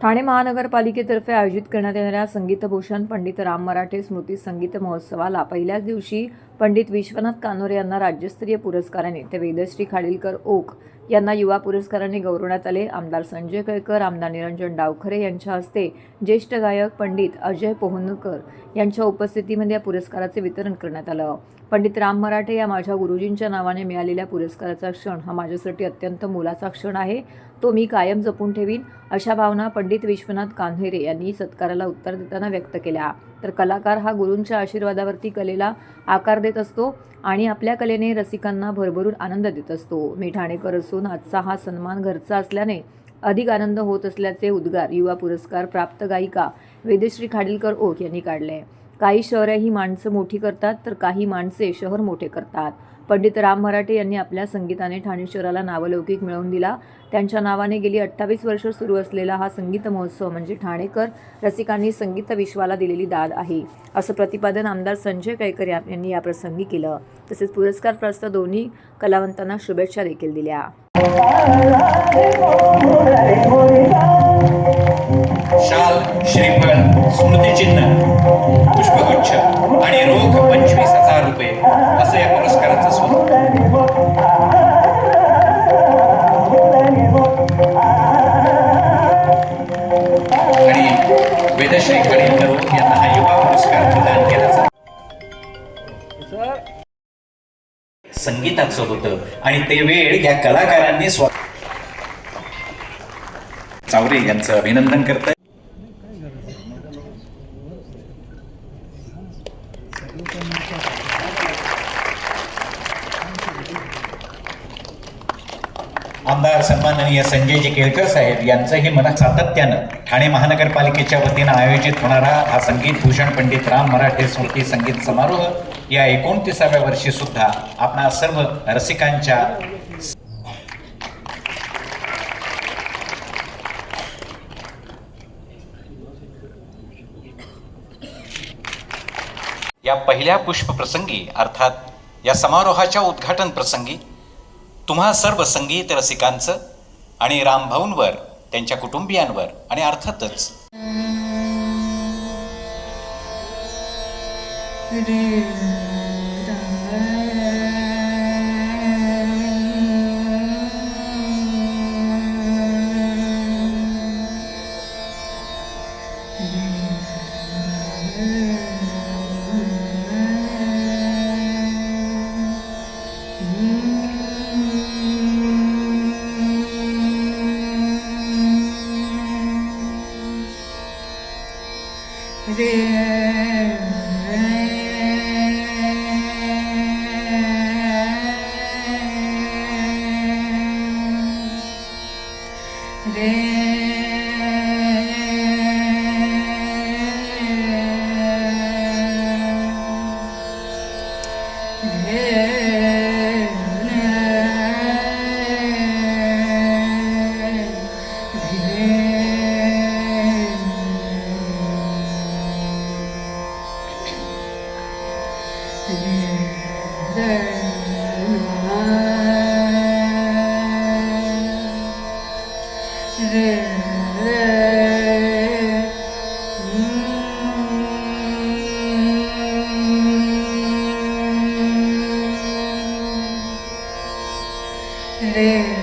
ठाणे महानगरपालिकेतर्फे आयोजित करण्यात येणाऱ्या संगीतभूषण पंडित राम मराठे स्मृती संगीत महोत्सवाला पहिल्याच दिवशी पंडित विश्वनाथ कानोरे यांना राज्यस्तरीय पुरस्काराने ते वेदश्री खाडीलकर ओक यांना युवा पुरस्काराने गौरवण्यात आले. आमदार संजय केळकर आमदार निरंजन डावखरे यांच्या हस्ते ज्येष्ठ गायक पंडित अजय पोहनकर यांच्या उपस्थितीमध्ये या पुरस्काराचे वितरण करण्यात आलं. पंडित राम मराठे या माझ्या गुरुजींच्या नावाने मिळालेल्या पुरस्काराचा क्षण हा माझ्यासाठी अत्यंत मोलाचा क्षण आहे. तो मी कायम जपून ठेवीन अशा भावना पंडित विश्वनाथ कान्हेरे यांनी सत्काराला उत्तर देताना व्यक्त केल्या. तर कलाकार हा गुरूंच्या आशीर्वादावरती कलेला आकार देत असतो आणि आपल्या कलेने रसिकांना भरभरून आनंद देत असतो. मी ठाणेकर असून आजचा हा सन्मान घरचा असल्याने अधिक आनंद होत असल्याचे उद्गार युवा पुरस्कार प्राप्त गायिका वेदश्री खाडीलकर ओक यांनी काढले काही शहरे ही माणसं मोठी करतात तर काही माणसे शहर मोठे करतात. पंडित राम मराठे यांनी आपल्या संगीताने ठाणे शहराला नावलौकिक मिळवून दिला. त्यांच्या नावाने गेली अठ्ठावीस वर्ष सुरू असलेला हा संगीत महोत्सव म्हणजे ठाणेकर रसिकांनी संगीत विश्वाला दिलेली दाद आहे असं प्रतिपादन आमदार संजय कैकर या- यांनी याप्रसंगी केलं. तसेच पुरस्कारप्राप्त दोन्ही कलावंतांना शुभेच्छा देखील दिल्या. शाल श्रीफळ स्मृतिचिन्ह पुष्पगुच्छ. संगीताचं होतं. आणि ते वेळ या कलाकारांनी स्व चावरे यांचं अभिनंदन करत आमदार सन्माननीय संजयजी केळकर साहेब यांचंही मनात सातत्यानं ठाणे महानगरपालिकेच्या वतीनं आयोजित होणारा हा संगीत भूषण पंडित राम मराठे स्मृती संगीत समारोह या एकोणतीसाव्या वर्षी सुद्धा आपणा सर्व रसिकांच्या या पहिल्या पुष्प प्रसंगी अर्थात या समारोहाच्या उद्घाटन प्रसंगी तुम्हा सर्व संगीत रसिकांचं आणि रामभाऊंवर त्यांच्या कुटुंबियांवर आणि अर्थातच Hare Yeah. Live.